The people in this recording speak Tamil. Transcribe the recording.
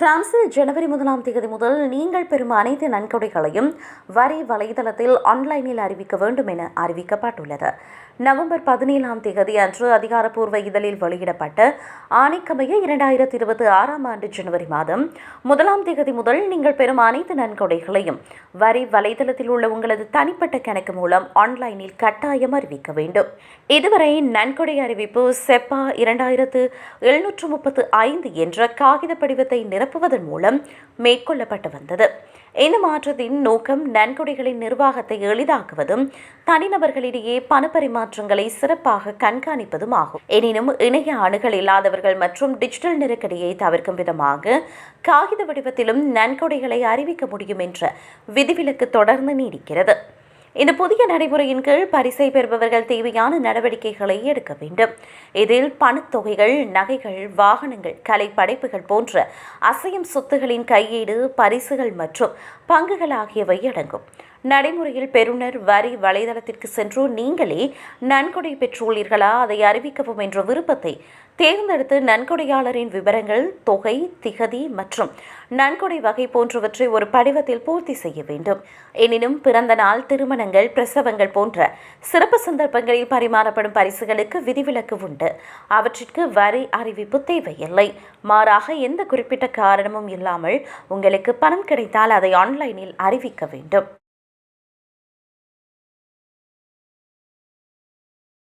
பிரான்சில் ஜனவரி முதலாம் தேதி முதல் நீங்கள் பெறும் அனைத்து நன்கொடைகளையும் வரி வலைதளத்தில் ஆன்லைனில் அறிவிக்க வேண்டும் என அறிவிக்கப்பட்டுள்ளது. நவம்பர் பதினேழாம் தேதி அன்று அதிகாரப்பூர்வ இதழில் வெளியிடப்பட்ட ஆணைக்கமைய இரண்டாயிரத்தி இருபத்தி ஆறாம் ஆண்டு ஜனவரி மாதம் முதலாம் தேதி முதல் நீங்கள் பெறும் அனைத்து நன்கொடைகளையும் வரி வலைதளத்தில் உள்ள உங்களது தனிப்பட்ட கணக்கு மூலம் ஆன்லைனில் கட்டாயம் அறிவிக்க வேண்டும். இதுவரை நன்கொடை அறிவிப்பு செப்பா இரண்டாயிரத்து எழுநூற்று முப்பத்து ஐந்து என்ற காகித படிவத்தை பரப்புவதன் மூலம் மேற்கொள்ளப்பட்டு வந்தது. இந்த மாற்றத்தின் நோக்கம் நன்கொடைகளின் நிர்வாகத்தை எளிதாக்குவதும் தனிநபர்களிடையே பணப்பரிமாற்றங்களை சிறப்பாக கண்காணிப்பதும் ஆகும். எனினும் இணைய அணுகல் இல்லாதவர்கள் மற்றும் டிஜிட்டல் நெருக்கடியை தவிர்க்கும் விதமாக காகித வடிவத்திலும் நன்கொடைகளை அறிவிக்க முடியும் என்ற விதிவிலக்கு தொடர்ந்து நீடிக்கிறது. இந்த புதிய நடைமுறையின் கீழ் பரிசை பெறுபவர்கள் தேவையான நடவடிக்கைகளை எடுக்க வேண்டும். இதில் பணத்தொகைகள் நகைகள் வாகனங்கள் கலை படைப்புகள் போன்ற அசையும் சொத்துகளின் கையீடு பரிசுகள் மற்றும் பங்குகள் ஆகியவை அடங்கும். நடைமுறையில் பெறுநர் வரி வலைதளத்திற்கு சென்று நீங்களே நன்கொடை பெற்றுள்ளீர்களா? அதை அறிவிக்கவும் என்ற விருப்பத்தை தேர்ந்தெடுத்து நன்கொடையாளரின் விவரங்கள் தொகை திகதி மற்றும் நன்கொடை வகை போன்றவற்றை ஒரு படிவத்தில் பூர்த்தி செய்ய வேண்டும். எனினும் பிறந்த நாள் திருமணங்கள் பிரசவங்கள் போன்ற சிறப்பு சந்தர்ப்பங்களில் பரிமாறப்படும் பரிசுகளுக்கு விதிவிலக்கு உண்டு. அவற்றிற்கு வரி அறிவிப்பு தேவையில்லை. மாறாக எந்த குறிப்பிட்ட காரணமும் இல்லாமல் உங்களுக்கு பணம் கிடைத்தால் அதை ஆன்லைனில் அறிவிக்க வேண்டும்.